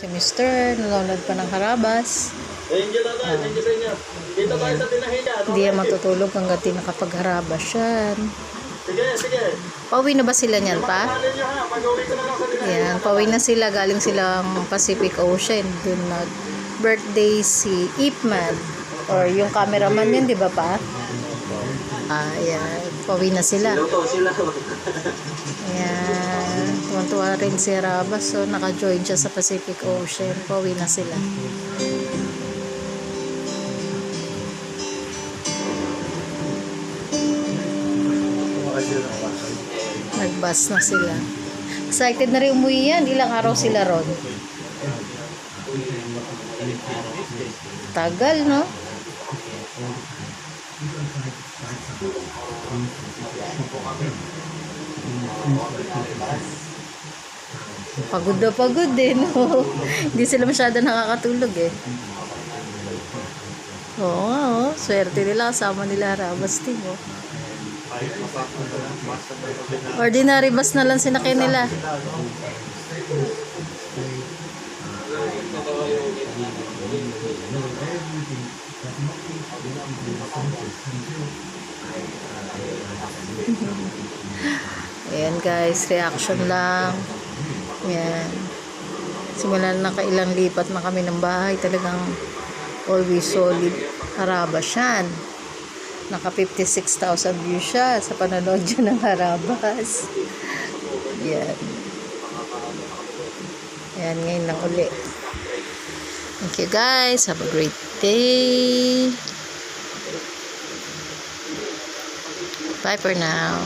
Si Mister, nanonood pa ng harabas. Ano? Hindi yan matutulog hanggat di nakapagharabas yan. Sige, sige. Pauwi na ba sila niyan pa? Yan, pauwi na sila. Galing silang Pacific Ocean. Doon nag birthday si Ipman. Or yung cameraman yun, di ba pa? Ah, yan. Pauwi na sila. Ayan. Tuwan-tuwa rin si Rabas. So, naka-join siya sa Pacific Ocean. Pauwi na sila. Nag-bus na sila. Excited na rin umuwi yan. Ilang araw sila ron. Tagal, no? Pagod na pagod eh, no? Hindi sila masyado nakakatulog eh. Oo nga, oh. Swerte nila, kasama nila Rabas team, oh. Ordinary bus na lang sinakay nila. Ayan guys, reaction lang. Ayan. Simula na kailang lipat na kami ng bahay, talagang always solid. Harabas yan. Naka 56,000 views siya sa panonood niya ng Harabas. Yan. Ayan, ngayon lang uli. Thank you guys. Have a great day. Bye for now.